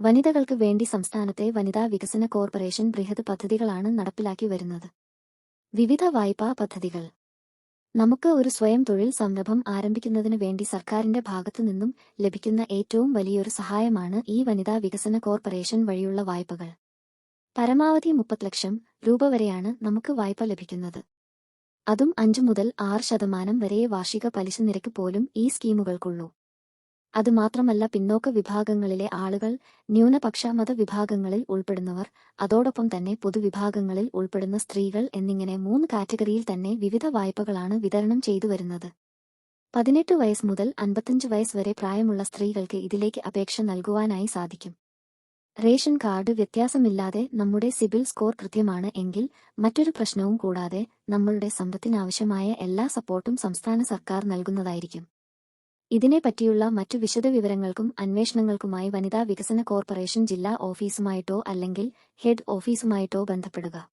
വനിതകൾക്ക് വേണ്ടി സംസ്ഥാനത്തെ വനിതാ വികസന കോർപ്പറേഷൻ ബൃഹത് പദ്ധതികളാണ് നടപ്പിലാക്കി വരുന്നത്. വിവിധ വായ്പാ പദ്ധതികൾ. നമുക്ക് ഒരു സ്വയം തൊഴിൽ സംരംഭം ആരംഭിക്കുന്നതിന് വേണ്ടി സർക്കാരിന്റെ ഭാഗത്തു നിന്നും ലഭിക്കുന്ന ഏറ്റവും വലിയൊരു സഹായമാണ് ഈ വനിതാ വികസന കോർപ്പറേഷൻ വഴിയുള്ള വായ്പകൾ. പരമാവധി മുപ്പത് ലക്ഷം രൂപ വരെയാണ് നമുക്ക് വായ്പ ലഭിക്കുന്നത്. അതും അഞ്ചു മുതൽ ആറ് ശതമാനം വരെ വാർഷിക പലിശ നിരക്ക് പോലും ഈ സ്കീമുകൾക്കുള്ളൂ. അതുമാത്രമല്ല പിന്നോക്ക വിഭാഗങ്ങളിലെ ആളുകൾ ന്യൂനപക്ഷ മതവിഭാഗങ്ങളിൽ ഉൾപ്പെടുന്നവർ അതോടൊപ്പം തന്നെ പൊതുവിഭാഗങ്ങളിൽ ഉൾപ്പെടുന്ന സ്ത്രീകൾ എന്നിങ്ങനെ മൂന്ന് കാറ്റഗറിയിൽ തന്നെ വിവിധ വായ്പകളാണ് വിതരണം ചെയ്തു വരുന്നത്. പതിനെട്ട് വയസ്സ് മുതൽ അൻപത്തഞ്ച് വയസ്സ് വരെ പ്രായമുള്ള സ്ത്രീകൾക്ക് ഇതിലേക്ക് അപേക്ഷ നൽകുവാനായി സാധിക്കും. റേഷൻ കാർഡ് വ്യത്യാസമില്ലാതെ നമ്മുടെ സിബിൽ സ്കോർ കൃത്യമാണ് എങ്കിൽ മറ്റൊരു പ്രശ്നവും കൂടാതെ നമ്മളുടെ സമ്പത്തിനാവശ്യമായ എല്ലാ സപ്പോർട്ടും സംസ്ഥാന സർക്കാർ നൽകുന്നതായിരിക്കും. ഇതിനെപ്പറ്റിയുള്ള മറ്റു വിശദവിവരങ്ങൾക്കും അന്വേഷണങ്ങൾക്കുമായി വനിതാ വികസന കോർപ്പറേഷൻ ജില്ലാ ഓഫീസുമായിട്ടോ അല്ലെങ്കിൽ ഹെഡ് ഓഫീസുമായിട്ടോ ബന്ധപ്പെടുക.